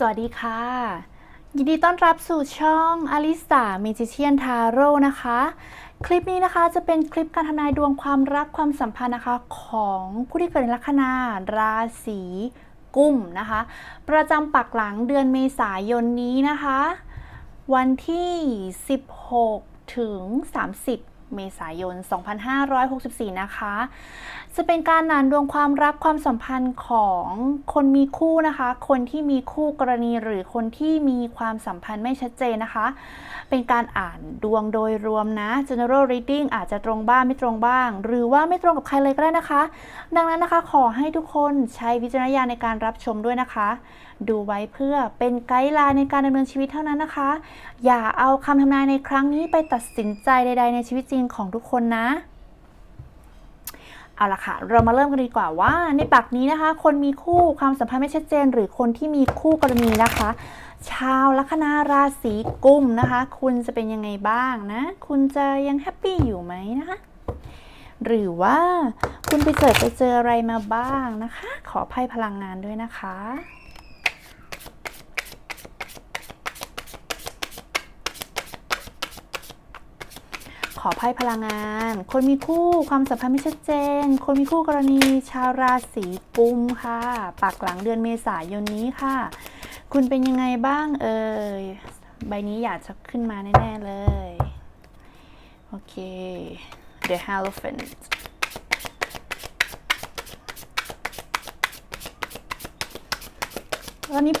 สวัสดีค่ะ ยินดีต้อนรับสู่ช่องอลิสาเมจิเชียนทาโร่นะคะ คลิปนี้นะคะจะเป็นคลิปการทำนายดวงความรักความสัมพันธ์นะคะ ของผู้ที่เกิดในลัคนาราศีกุมนะคะ ประจำปักหลังเดือนเมษายนนี้นะคะ วันที่ 16 ถึง 30 เมษายน 2564 นะคะ จะเป็นการนานดวงความรักความสัมพันธ์ของคนมีคู่นะคะ คนที่มีคู่กรณีหรือคนที่มีความสัมพันธ์ไม่ชัดเจนนะคะ เป็นการอ่านดวงโดยรวมนะ general reading อาจจะตรงบ้างไม่ตรงบ้าง หรือว่าไม่ตรงกับใครเลยก็ได้นะคะ ดังนั้นนะคะขอให้ทุกคนใช้วิจารณญาณในการรับชมด้วยนะคะดูไว้เพื่อเป็นไกด์ไลน์ในการดำเนินชีวิตเท่านั้นนะคะ อย่าเอาคำทำนายในครั้งนี้ไปตัดสินใจใด ๆ ในชีวิตจริงของทุกคนนะเอาละค่ะ เรามาเริ่มกันดีกว่าว่า ในปักนี้นะคะ คนมีคู่ความสัมพันธ์ไม่ชัดเจน หรือคนที่มีคู่กรณีนะคะ ชาวลัคนาราศีกุมนะคะ คุณจะเป็นยังไงบ้างนะ คุณจะยังแฮปปี้อยู่ไหมนะคะ หรือว่าคุณไปเจอไปเจออะไรมาบ้างนะคะ ขอไพ่พลังงานด้วยนะคะ อไพ่พลังงาน คนมีคู่ความสัมพันธ์ไม่ชัดเจน คนมีคู่กรณีชาวราศีกุมค่ะปักหลังเดือนเมษายนนี้ค่ะ คุณเป็นยังไงบ้างเอ่ยใบนี้อยากจะขึ้นมาแน่ๆเลย โอเค The Hierophant ตอนนี้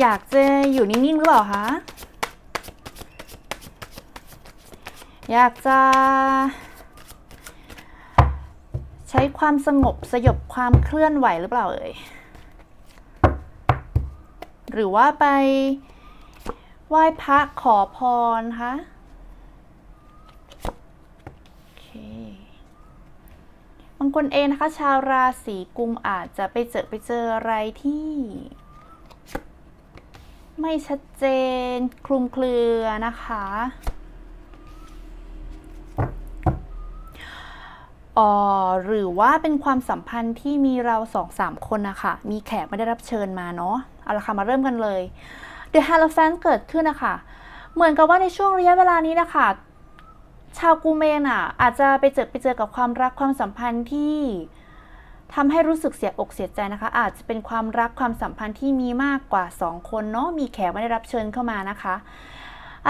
อยากจะอยู่นิ่งๆหรือเปล่าคะ อยากจะ ใช้ความสงบสยบความเคลื่อนไหวหรือเปล่าเอ่ย หรือว่าไปไหว้พระขอพรคะบางคนเองนะคะ ชาวราศีกุมอาจจะไปเจอไปเจออะไรที่ ไม่ชัดเจนคลุมเครือนะคะ อ๋อหรือว่าเป็นความสัมพันธ์ที่มีเราสองสามคนนะคะมีแขกไม่ได้รับเชิญมาเนาะเอาละค่ะมาเริ่มกันเลย The Hierophant เกิดขึ้นนะคะเหมือนกับว่าในช่วงระยะเวลานี้นะคะ ชาวกูเมนอะอาจจะไปเจอไปเจอกับความรักความสัมพันธ์ที่ทำให้รู้สึกเสียอกเสียใจนะคะ อาจจะเป็นความรักความสัมพันธ์ที่มีมากกว่า 2 คนเนาะมีแขกไม่ได้รับเชิญเข้ามานะคะ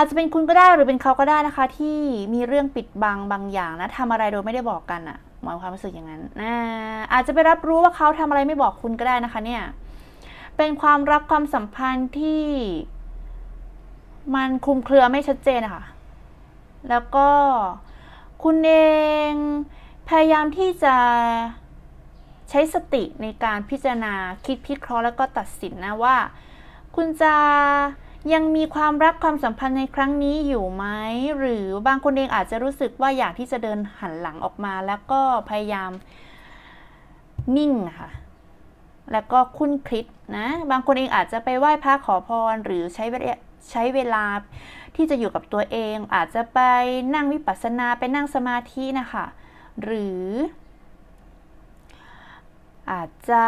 อาจจะเป็นคุณก็ได้หรือเป็นเขาก็ได้นะคะ ที่มีเรื่องปิดบังบางอย่างนะทำอะไรโดยไม่ได้บอกกันอะหมายความรู้สึกอย่างนั้นนะอาจจะไปรับรู้ว่าเขาทำอะไรไม่บอกคุณก็ได้นะคะ เนี่ย เป็นความรักความสัมพันธ์ที่ มันคลุมเครือไม่ชัดเจนอะค่ะแล้วก็คุณเองพยายามที่จะใช้สติในการพิจารณาคิดพิเคราะห์แล้วก็ตัดสินนะว่า คุณจะ ยังมีความรักความสัมพันธ์ในครั้งนี้อยู่ไหม หรือบางคนเองอาจจะรู้สึกว่าอยากที่จะเดินหันหลังออกมา แล้วก็พยายามนิ่งค่ะ แล้วก็คุ้นคิดนะ บางคนเองอาจจะไปไหว้พระขอพร หรือใช้เวลาใช้เวลาที่จะอยู่กับตัวเอง อาจจะไปนั่งวิปัสสนาไปนั่งสมาธินะคะ หรือ อาจจะ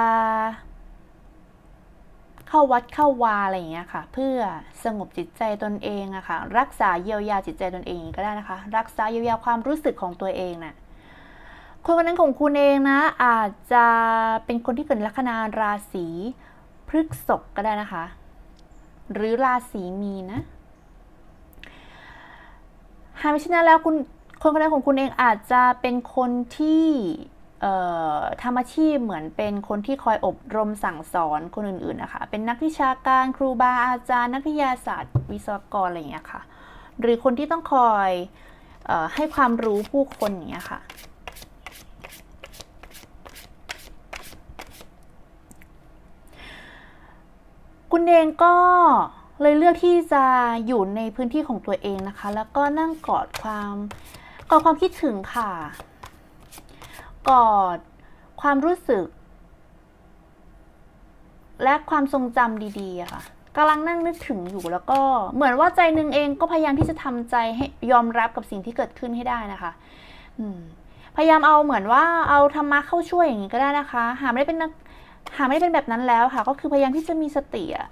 เข้าวัดเข้าวาอะไรอย่างเงี้ยค่ะ เพื่อสงบจิตใจตนเองอะค่ะ รักษาเยียวยาจิตใจตนเองก็ได้นะคะ รักษาเยียวยาความรู้สึกของตัวเองน่ะคนคนนั้นของคุณเองนะ อาจจะเป็นคนที่เกิดลัคนาราศีพฤกษภก็ได้นะคะ หรือราศีมีนะหากไม่เช่นนั้นแล้วคุณคนคนนั้นของคุณเองอาจจะเป็นคนที่ ทำอาชีพเหมือนเป็นคนที่คอยอบรมสั่งสอนคนอื่นๆนะคะ เป็นนักวิชาการครูบาอาจารย์ นักวิทยาศาสตร์ วิศวกรอะไรอย่างเงี้ยค่ะ หรือคนที่ต้องคอยออให้ความรู้ผู้คนอย่างเงี้ยค่ะ คุณเองก็เลยเลือกที่จะอยู่ในพื้นที่ของตัวเองนะคะ แล้วก็นั่งกอดความกอดความคิดถึงค่ะ กอด ความรู้สึก และความทรงจำดีๆค่ะกำลังนั่งนึกถึงอยู่แล้วก็เหมือนว่าใจหนึ่งเองก็พยายามที่จะทำใจให้ยอมรับกับสิ่งที่เกิดขึ้นให้ได้นะคะพยายามเอาเหมือนว่าเอาธรรมะเข้าช่วยอย่างนี้ก็ได้นะคะ หาไม่ได้เป็นนักหาไม่ได้เป็นแบบนั้นแล้วค่ะ ก็คือพยายามที่จะมีสติอะ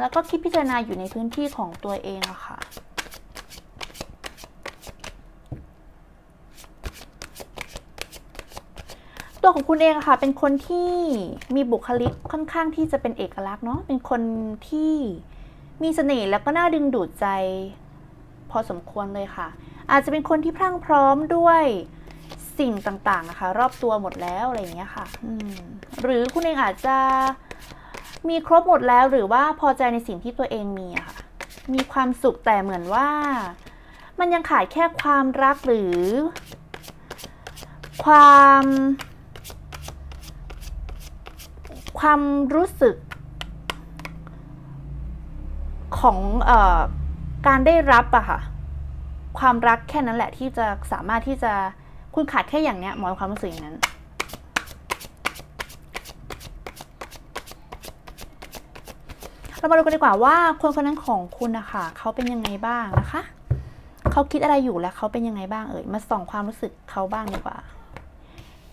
แล้วก็คิดพิจารณาอยู่ในพื้นที่ของตัวเองอะค่ะ ตัวของคุณเองค่ะ เป็นคนที่มีบุคลิกค่อนข้างที่จะเป็นเอกลักษณ์เนาะเป็นคนที่มีเสน่ห์แล้วก็น่าดึงดูดใจ พอสมควรเลยค่ะ อาจจะเป็นคนที่พรั่งพร้อมด้วยสิ่งต่างๆนะคะ รอบตัวหมดแล้วอะไรอย่างเงี้ยค่ะหรือคุณเองอาจจะมีครบหมดแล้วหรือว่าพอใจในสิ่งที่ตัวเองมีอะค่ะ มีความสุขแต่เหมือนว่า มันยังขาดแค่ความรักหรือ ความ ความรู้สึกของอการได้รับอะค่ะ ความรักแค่นั้นแหละที่จะสามารถที่จะคุณขาดแค่อย่างเนี้ยหมอมีความรู้สึกอย่างนั้นเรามาดูกันดีกว่าว่าคนคนนั้นของคุณนะคะเขาเป็นยังไงบ้างนะคะเขาคิดอะไรอยู่และเขาเป็นยังไงบ้างเอ่ยมาส่องความรู้สึกเขาบ้างดีกว่า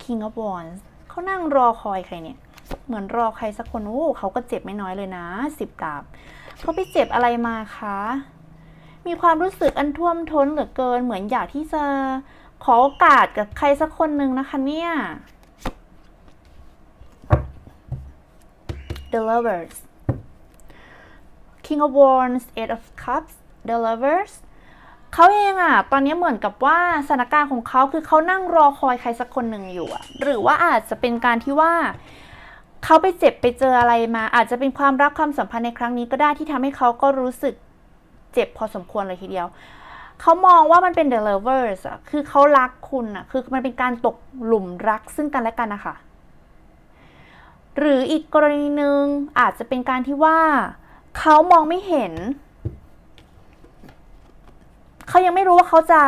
King of Wands เขานั่งรอคอยใครเนี่ย เหมือนรอใครสักคนโอ้เขาก็เจ็บไม่น้อยเลยนะสิบดาบเขาไปเจ็บอะไรมาคะมีความรู้สึกอันท่วมท้นเหลือเกิน เหมือนอยากที่จะขอโอกาสกับใครสักคนหนึ่งนะคะเนี่ย The Lovers King of Wands Eight of Cups The Lovers เขาเองอะตอนนี้เหมือนกับว่าสถานการณ์ของเขาคือเขานั่งรอคอยใครสักคนหนึ่งอยู่อะหรือว่าอาจจะเป็นการที่ว่า เขาไปเจ็บไปเจออะไรมา อาจจะเป็นความรักความสัมพันธ์ในครั้งนี้ก็ได้ที่ทำให้เขาก็รู้สึกเจ็บพอสมควรเลยทีเดียว เขามองว่ามันเป็น the lovers อะคือเขารักคุณอะคือมันเป็นการตกหลุมรักซึ่งกันและกันนะคะ หรืออีกกรณีหนึ่งอาจจะเป็นการที่ว่าเขามองไม่เห็น เขายังไม่รู้ว่าเขาจะ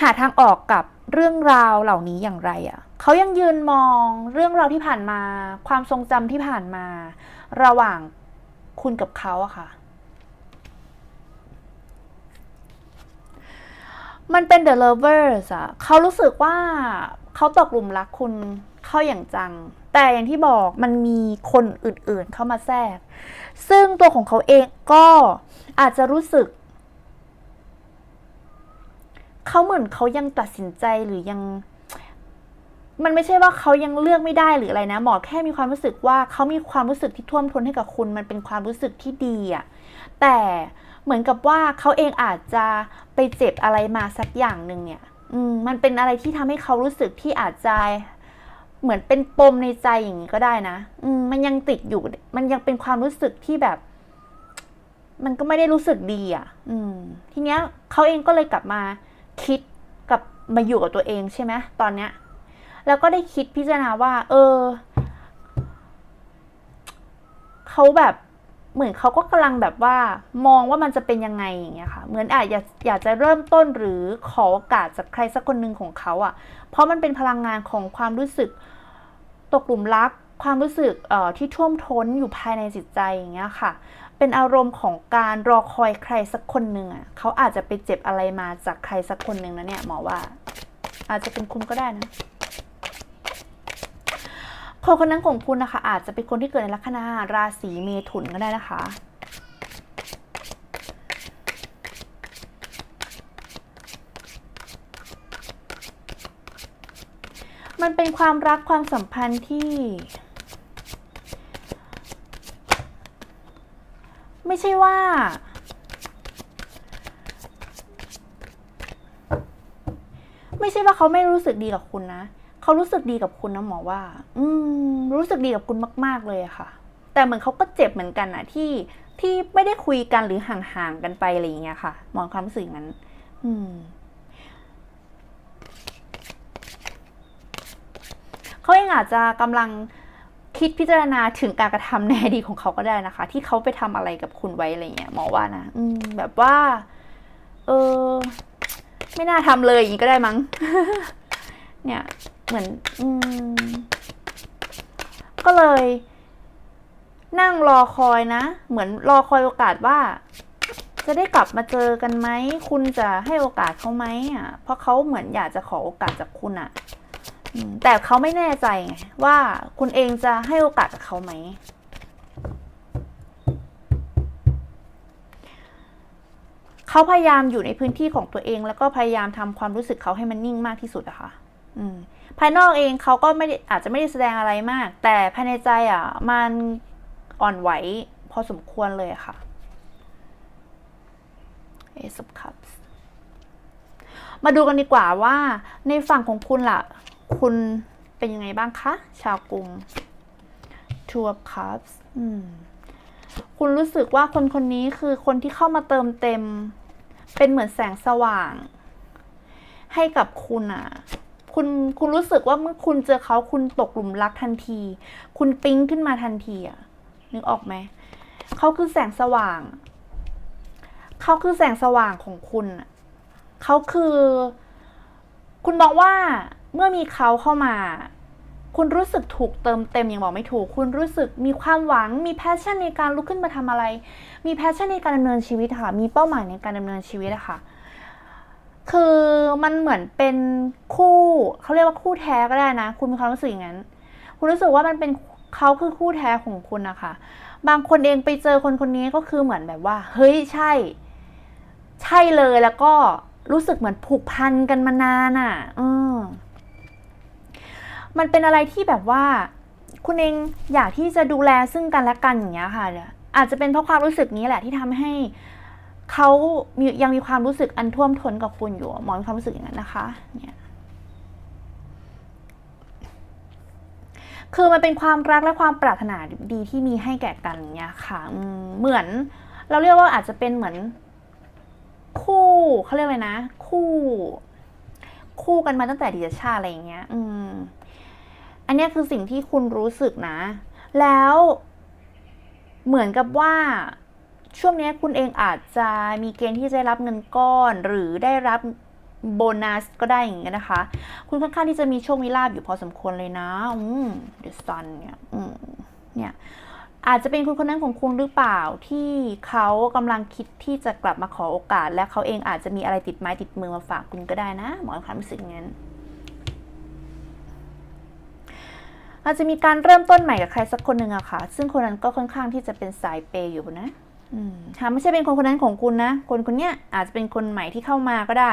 หาทางออกกับ เรื่องราวเหล่านี้อย่างไรอะ่ะเขายังยืนมองเรื่องราวที่ผ่านมา ความทรงจำที่ผ่านมา ระหว่างคุณกับเขาอะค่ะ มันเป็น the lovers อะเขารู้สึกว่าเขาตกหลุมรักคุณเข้าอย่างจัง แต่อย่างที่บอกมันมีคนอื่นๆเข้ามาแทรก ซึ่งตัวของเขาเองก็อาจจะรู้สึก เขาเหมือนเขายังตัดสินใจหรือยัง มันไม่ใช่ว่าเขายังเลือกไม่ได้หรืออะไรนะ หมอแค่มีความรู้สึกว่าเขามีความรู้สึกที่ท่วมท้นให้กับคุณ มันเป็นความรู้สึกที่ดีอะแต่เหมือนกับว่าเขาเองอาจจะไปเจ็บอะไรมาสักอย่างหนึ่งเนี่ย อืมมันเป็นอะไรที่ทำให้เขารู้สึกที่อาจจะเหมือนเป็นปมในใจอย่างนี้ก็ได้นะ อืมมันยังติดอยู่ มันยังเป็นความรู้สึกที่แบบ มันก็ไม่ได้รู้สึกดีอะ อืม ทีเนี้ยเขาเองก็เลยกลับมา คิดกับมาอยู่กับตัวเองใช่ไหมตอนเนี้ย แล้วก็ได้คิดพิจารณาว่า เออเขาแบบเหมือนเขาก็กำลังแบบว่ามองว่ามันจะเป็นยังไงอย่างเงี้ยค่ะ เหมือนอาจอยากอยากจะเริ่มต้นหรือขอโอกาสจากใครสักคนหนึ่งของเขาอะ่ะ เพราะมันเป็นพลังงานของความรู้สึกตกหลุมรัก ความรู้สึกเอ่อที่ท่วมท้นอยู่ภายในจิตใจอย่างเงี้ยค่ะ เป็นอารมณ์ของการรอคอยใครสักคนหนึ่งอะเขาอาจจะไปเจ็บอะไรมาจากใครสักคนหนึ่งนะเนี่ยหมอว่า อาจจะเป็นคุณก็ได้นะคนคนนั้นของคุณนะคะ อาจจะเป็นคนที่เกิดในลัคนาราศีเมถุนก็ได้นะคะมันเป็นความรักความสัมพันธ์ที่ ไม่ใช่ว่า ไม่ใช่ว่าเขาไม่รู้สึกดีกับคุณนะเขารู้สึกดีกับคุณนะหมอว่า อืม รู้สึกดีกับคุณมาก ๆ เลยค่ะ แต่เหมือนเขาก็เจ็บเหมือนกันนะที่ที่ไม่ได้คุยกันหรือห่างๆกันไปอะไรอย่างเงี้ยค่ะหมอความรู้สึกนั้น อืมเขาเองอาจจะกำลัง คิดพิจารณาถึงการกระทำในอดีตของเขาก็ได้นะคะ ที่เขาไปทำอะไรกับคุณไว้อะไรเงี้ยหมอว่านะอืมแบบว่า เออไม่น่าทำเลยอย่างนี้ก็ได้มั้ง เนี่ย เหมือน อืม ก็เลย นั่งรอคอยนะ เหมือนรอคอยโอกาสว่า จะได้กลับมาเจอกันไหม คุณจะให้โอกาสเขาไหมอะ เพราะเขาเหมือนอยากจะขอโอกาสจากคุณอะ แต่เขาไม่แน่ใจไงว่าคุณเองจะให้โอกาสกับเขาไหม เขาพยายามอยู่ในพื้นที่ของตัวเอง แล้วก็พยายามทำความรู้สึกเขาให้มันนิ่งมากที่สุดอะค่ะ อืม ภายนอกเองเขาก็ไม่ได้อาจจะไม่ได้แสดงอะไรมาก แต่ภายในใจอะ มันอ่อนไหวพอสมควรเลยะค่ะ Ace of Cups มาดูกันดีกว่าว่าในฝั่งของคุณล่ะ คุณเป็นยังไงบ้างคะ ชาวกรุง Two of Cups คุณรู้สึกว่าคนคนนี้คือคนที่เข้ามาเติมเต็ม เป็นเหมือนแสงสว่าง ให้กับคุณอะคุณคุณรู้สึกว่าเมื่อคุณเจอเขาคุณตกหลุมรักทันที คุณปิ๊งขึ้นมาทันทีอะนึกออกไหมเขาคือแสงสว่าง เขาคือแสงสว่างของคุณ เขาคือ คุณบอกว่า เมื่อมีเขาเข้ามา คุณรู้สึกถูกเติมเต็มอย่างบอกไม่ถูก คุณรู้สึกมีความหวัง มีแพชชั่นในการลุกขึ้นมาทำอะไร มีแพชชั่นในการดำเนินชีวิตค่ะ มีเป้าหมายในการดำเนินชีวิตอะค่ะคือมันเหมือนเป็นคู่เขาเรียกว่าคู่แท้ก็ได้นะ คุณมีความรู้สึกอย่างนั้น คุณรู้สึกว่ามันเป็นเขาคือคู่แท้ของคุณนะคะบางคนเองไปเจอคนคนนี้ก็คือเหมือนแบบว่า เฮ้ยใช่ ใช่เลยแล้วก็รู้สึกเหมือนผูกพันกันมานานอะ อืม มันเป็นอะไรที่แบบว่า คุณเองอยากที่จะดูแลซึ่งกันและกันอย่างเงี้ยค่ะอาจจะเป็นเพราะความรู้สึกนี้แหละที่ทำให้เขามียังมีความรู้สึกอันท่วมท้นกับคุณอยู่ หมอมีความรู้สึกอย่างนั้นนะคะเนี่ยคือมันเป็นความรักและความปรารถนาดีที่มีให้แก่กันอย่างเงี้ยค่ะเหมือน เราเรียกว่าอาจจะเป็นเหมือน คู่เขาเรียกอะไรนะ คู่ คู่กันมาตั้งแต่ดีชาติอะไรอย่างเงี้ย อืม อันนี้คือสิ่งที่คุณรู้สึกนะ แล้วเหมือนกับว่าช่วงนี้คุณเองอาจจะมีเกณฑ์ที่จะได้รับเงินก้อน หรือได้รับโบนัสก็ได้อย่างเงี้ยนะคะ คุณค่อนข้างที่จะมีโชคมีลาบอยู่พอสมควรเลยนะอืม The Sun เนี่ยอืมเนี่ยอาจจะเป็นคนคนนั้นของคุณหรือเปล่าที่เขากำลังคิดที่จะกลับมาขอโอกาส และเขาเองอาจจะมีอะไรติดไม้ติดมือมาฝากคุณก็ได้นะหมอความรู้สึกอย่างนั้ นอาจจะมีการเริ่มต้นใหม่กับใครสักคนหนึ่งอะค่ะ ซึ่งคนนั้นก็ค่อนข้างที่จะเป็นสายเปย์อยู่นะอืมหาไม่ใช่เป็นคนคนนั้นของคุณนะ คนคนเนี้ยอาจจะเป็นคนใหม่ที่เข้ามาก็ได้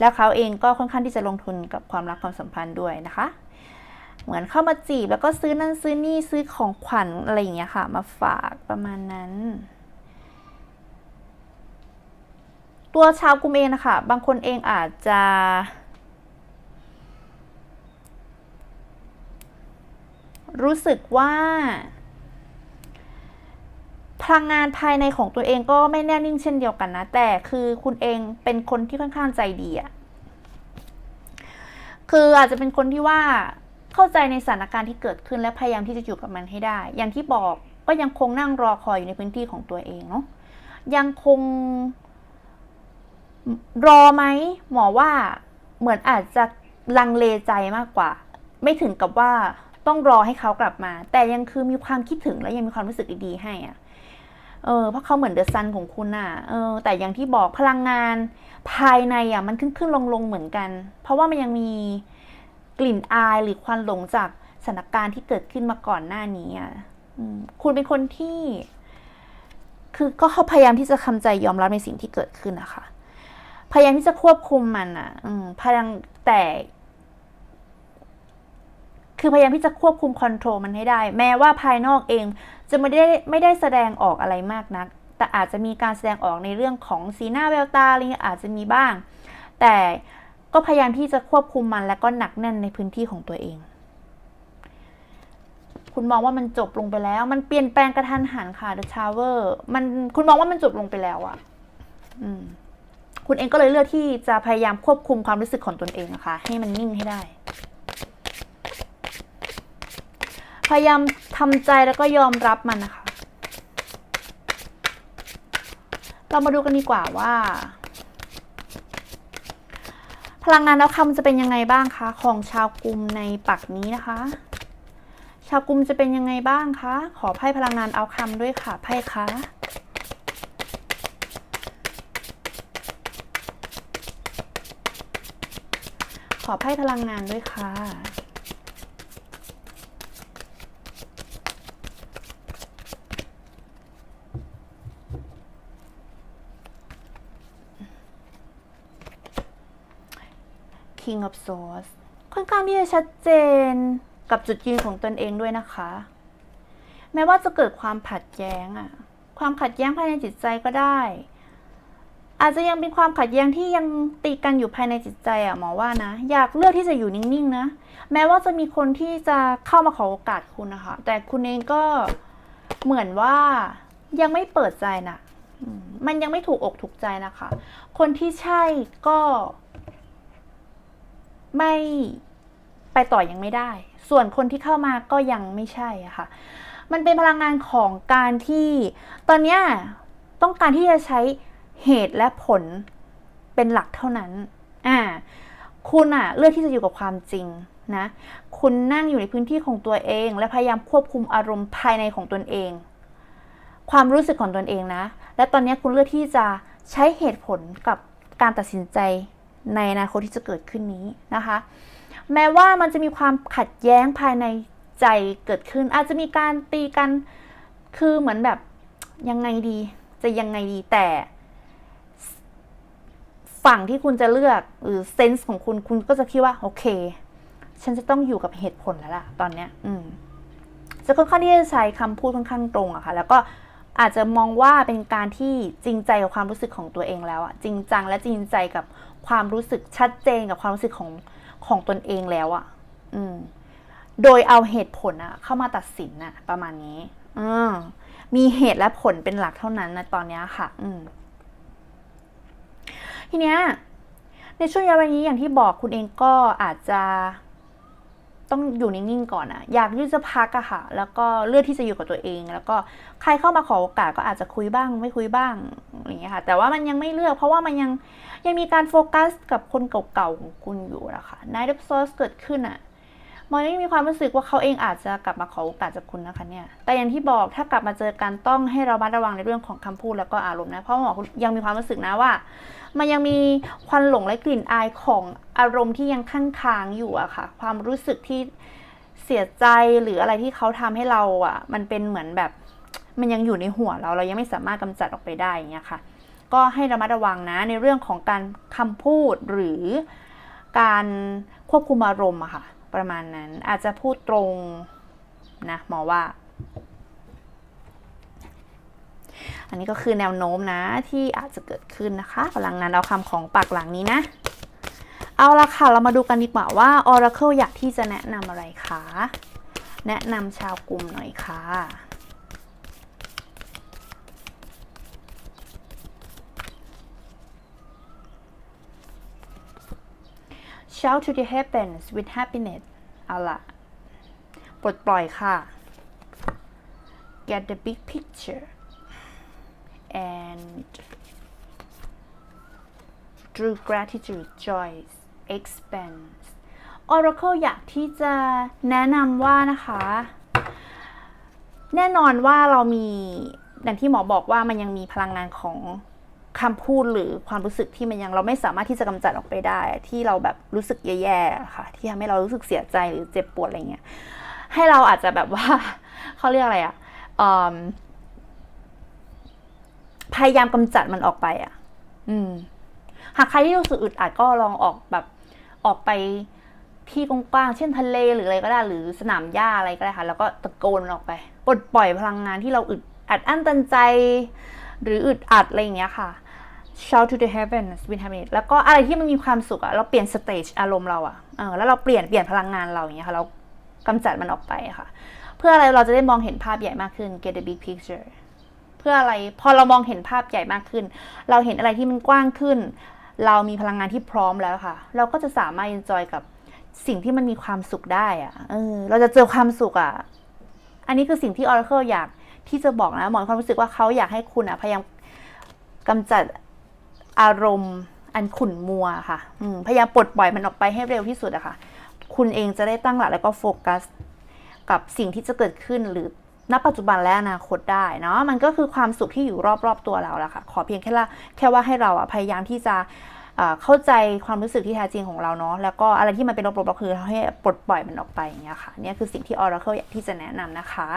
แล้วเขาเองก็ค่อนข้างที่จะลงทุนกับความรักความสัมพันธ์ด้วยนะคะ เหมือนเข้ามาจีบแล้วก็ซื้อนั่นซื้อนี่ซื้อของขวัญอะไรอย่างเงี้ยค่ะ มาฝากประมาณนั้น ตัวชาวกุมเองนะคะ บางคนเองอาจจะ รู้สึกว่า พลังงานภายในของตัวเองก็ไม่แน่นิ่งเช่นเดียวกันนะ แต่คือคุณเองเป็นคนที่ค่อนข้างใจดีอะคืออาจจะเป็นคนที่ว่าเข้าใจในสถานการณ์ที่เกิดขึ้นและพยายามที่จะอยู่กับมันให้ได้ อย่างที่บอกก็ยังคงนั่งรอคอยอยู่ในพื้นที่ของตัวเองเนาะ ยังคงรอไหมหมอว่าเหมือนอาจจะลังเลใจมากกว่า ไม่ถึงกับว่า ต้องรอให้เขากลับมา แต่ยังคือมีความคิดถึงและยังมีความรู้สึกดีๆให้อะเออเพราะเขาเหมือนเดอะซันของคุณน่ะเออแต่อย่างที่บอกพลังงานภายในอะมันขึ้นขึ้นลงลงเหมือนกัน เพราะว่ามันยังมีกลิ่นอายหรือควันหลงจากสถานการณ์ที่เกิดขึ้นมาก่อนหน้านี้อะคุณเป็นคนที่ คือก็เขาพยายามที่จะคำใจยอมรับในสิ่งที่เกิดขึ้นนะคะพยายามที่จะควบคุมมันอะพยายามแต่ คือพยายามที่จะควบคุมคอนโทรลมันให้ได้ แม้ว่าภายนอกเองจะไม่ได้ไม่ได้แสดงออกอะไรมากนัก แต่อาจจะมีการแสดงออกในเรื่องของสีหน้าแววตาอะไรเงี้ยอาจจะมีบ้าง แต่ก็พยายามที่จะควบคุมมันและก็หนักแน่นในพื้นที่ของตัวเอง คุณมองว่ามันจบลงไปแล้ว มันเปลี่ยนแปลงกระทันหันค่ะ The Tower มันคุณมองว่ามันจบลงไปแล้วอะอืมคุณเองก็เลยเลือกที่จะพยายามควบคุมความรู้สึกของตนเองนะคะให้มันนิ่งให้ได้ พยายามทำใจแล้วก็ยอมรับมันนะคะ เรามาดูกันดีกว่าว่า พลังงานแล้วคำจะเป็นยังไงบ้างคะ ของชาวกลุ่มในปักนี้นะคะ ชาวกลุ่มจะเป็นยังไงบ้างคะ ขอไพ่พลังงานเอาคำด้วยค่ะไพ่คะขอไพ่พลังงานด้วยค่ะ King of Swords ค่อนข้างที่จะชัดเจนกับจุดยืนของตนเองด้วยนะคะ แม้ว่าจะเกิดความขัดแย้งอะความขัดแย้งภายในจิตใจก็ได้ อาจจะยังเป็นความขัดแย้งที่ยังตีกันอยู่ภายในจิตใจอะหมอว่านะ อยากเลือกที่จะอยู่นิ่งๆนะ แม้ว่าจะมีคนที่จะเข้ามาขอโอกาสคุณนะคะ แต่คุณเองก็เหมือนว่ายังไม่เปิดใจนะมันยังไม่ถูกอกถูกใจนะคะ คนที่ใช่ก็ ไม่ไปต่อยังไม่ได้ ส่วนคนที่เข้ามาก็ยังไม่ใช่อะค่ะ มันเป็นพลังงานของการที่ตอนนี้ต้องการที่จะใช้เหตุและผลเป็นหลักเท่านั้น อ่า คุณอะเลือกที่จะอยู่กับความจริงนะ คุณนั่งอยู่ในพื้นที่ของตัวเอง และพยายามควบคุมอารมณ์ภายในของตนเอง ความรู้สึกของตนเองนะ และตอนนี้คุณเลือกที่จะใช้เหตุผลกับการตัดสินใจ ในอนาคตที่จะเกิดขึ้นนี้นะคะ แม้ว่ามันจะมีความขัดแย้งภายในใจเกิดขึ้น อาจจะมีการตีกันคือเหมือนแบบยังไงดี จะยังไงดีแต่ ฝั่งที่คุณจะเลือกหรือเซนส์ของคุณคุณก็จะคิดว่าโอเค ฉันจะต้องอยู่กับเหตุผลแล้วล่ะ ตอนเนี้ย อืมจะค่อนข้างที่จะใช้คำพูดค่อนข้างตรงอะค่ะ แล้วก็ อาจจะมองว่าเป็นการที่จริงใจกับความรู้สึกของตัวเองแล้วอะจริงจังและจริงใจกับความรู้สึกชัดเจนกับความรู้สึกของของตนเองแล้วอะอืม โดยเอาเหตุผลอะเข้ามาตัดสินอะประมาณนี้อืมมีเหตุและผลเป็นหลักเท่านั้นนะตอนนี้ค่ะ อืม ทีเนี้ยในช่วงเวลานี้อย่างที่บอกคุณเองก็อาจจะ ต้องอยู่นิ่งๆก่อนอะอยากที่จะพักอะค่ะ แล้วก็เลือกที่จะอยู่กับตัวเอง แล้วก็ใครเข้ามาขอโอกาสก็อาจจะคุยบ้าง ไม่คุยบ้างอย่างเงี้ยค่ะ แต่ว่ามันยังไม่เลือก เพราะว่ามันยังยังมีการโฟกัสกับคนเก่าๆของคุณอยู่นะคะ Night of Swords เกิดขึ้นอะ มอยยังมีความรู้สึกว่าเขาเองอาจจะกลับมาขอโอกาสจากคุณนะคะเนี่ย แต่อย่างที่บอกถ้ากลับมาเจอกันต้องให้เราระมัดระวังในเรื่องของคำพูดแล้วก็อารมณ์นะ เพราะหมอยังมีความรู้สึกนะว่า มันยังมีควันหลงและกลิ่นอายของอารมณ์ที่ยังค้างค้างอยู่อะค่ะ ความรู้สึกที่เสียใจหรืออะไรที่เขาทำให้เราอะมันเป็นเหมือนแบบ มันยังอยู่ในหัวเราเรายังไม่สามารถกำจัดออกไปได้อย่างเงี้ยค่ะ ก็ให้ระมัดระวังนะในเรื่องของการคำพูดหรือการควบคุมอารมณ์อะค่ะ ประมาณนั้นอาจจะพูดตรงนะหมอว่า อันนี้ก็คือแนวโน้มนะที่อาจจะเกิดขึ้นนะคะพลังงานเอาคำของปากหลังนี้นะ เอาละค่ะ เรามาดูกันดีกว่าว่า Oracle อยากที่จะแนะนำอะไรคะ แนะนำชาวกลุ่มหน่อยค่ะ Shout to the heavens with happiness เอาละปลดปล่อยค่ะ get the big picture and through gratitude joy expands Oracle อยากที่จะแนะนำว่านะคะ แน่นอนว่าเรามีอย่างที่หมอบอกว่ามันยังมีพลังงานของ คำพูดหรือความรู้สึกที่มันยังเราไม่สามารถที่จะกำจัดออกไปได้ ที่เราแบบรู้สึกแย่ๆค่ะ ที่ทำให้เรารู้สึกเสียใจหรือเจ็บปวดอะไรเงี้ยให้เราอาจจะแบบว่าเขาเรียกอะไรอะอืมพยายามกำจัดมันออกไปอะ อืม หากใครที่รู้สึกอึดอัดก็ลองออกแบบออกไปที่กว้างๆเช่นทะเลหรืออะไรก็ได้ หรือสนามหญ้าอะไรก็ได้ค่ะ แล้วก็ตะโกนมันออกไปปลดปล่อยพลังงานที่เราอึดอัดอั้นตันใจ หรืออึดอัดอะไรอย่างเงี้ยค่ะ shout to the heavens with h a m i t แล้วก็อะไรที่มันมีความสุขอะเราเปลี่ยนสเตจอารมณ์เราอะเออแล้วเราเปลี่ยนเปลี่ยนพลังงานเราอย่างเงี้ยค่ะ เรากำจัดมันออกไปค่ะ เพื่ออะไรเราจะได้มองเห็นภาพใหญ่มากขึ้น get the big picture เพื่ออะไรพอเรามองเห็นภาพใหญ่มากขึ้น เราเห็นอะไรที่มันกว้างขึ้น เรามีพลังงานที่พร้อมแล้วค่ะ เราก็จะสามารถ enjoy กับสิ่งที่มันมีความสุขได้อะเออ เราจะเจอความสุขอะอันนี้คือสิ่งที่ Oracle อยากที่จะบอกนะหมอมีความรู้สึกว่าเขาอยากให้คุณอะพยายามกำจัด อารมณ์อันขุ่นมัวค่ะพยายามปลดปล่อยมันออกไปให้เร็วที่สุดอะค่ะ คุณเองจะได้ตั้งหลักแล้วก็โฟกัส กับสิ่งที่จะเกิดขึ้นหรือณปัจจุบันและอนาคตได้เนาะมันก็คือความสุขที่อยู่รอบๆตัวเราแหละค่ะ ขอเพียงแค่ละแค่ว่าให้เราอะพยายามที่จะเข้าใจความรู้สึกที่แท้จริงของเราเนาะแล้วก็อะไรที่มันเป็นลบๆเราคือให้ปลดปล่อยมันออกไปอย่างเงี้ยค่ะเนี่ยคือสิ่งที่ Oracle อยากที่จะแนะนำนะคะ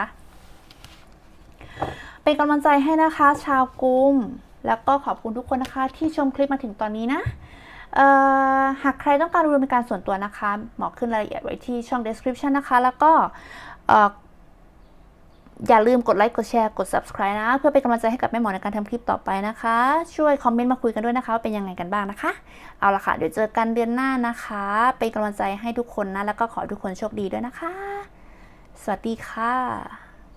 เป็นกำลังใจให้นะคะ ชาวกุมแล้วก็ขอบคุณทุกคนนะคะที่ชมคลิปมาถึงตอนนี้นะหากใครต้องการดูเป็นการส่วนตัวนะคะ หมอขึ้นรายละเอียดไว้ที่ช่อง description นะคะ แล้วก็ออย่าลืมกดไลค์ กดแชร์ กด subscribe นะ เพื่อเป็นกำลังใจให้กับแม่หมอในการทำคลิปต่อไปนะคะ ช่วยคอมเมนต์มาคุยกันด้วยนะคะว่าเป็นยังไงกันบ้างนะคะ เอาละค่ะ เดี๋ยวเจอกันเดือนหน้านะคะ เป็นกำลังใจให้ทุกคนนะ แล้วก็ขอทุกคนโชคดีด้วยนะคะ สวัสดีค่ะ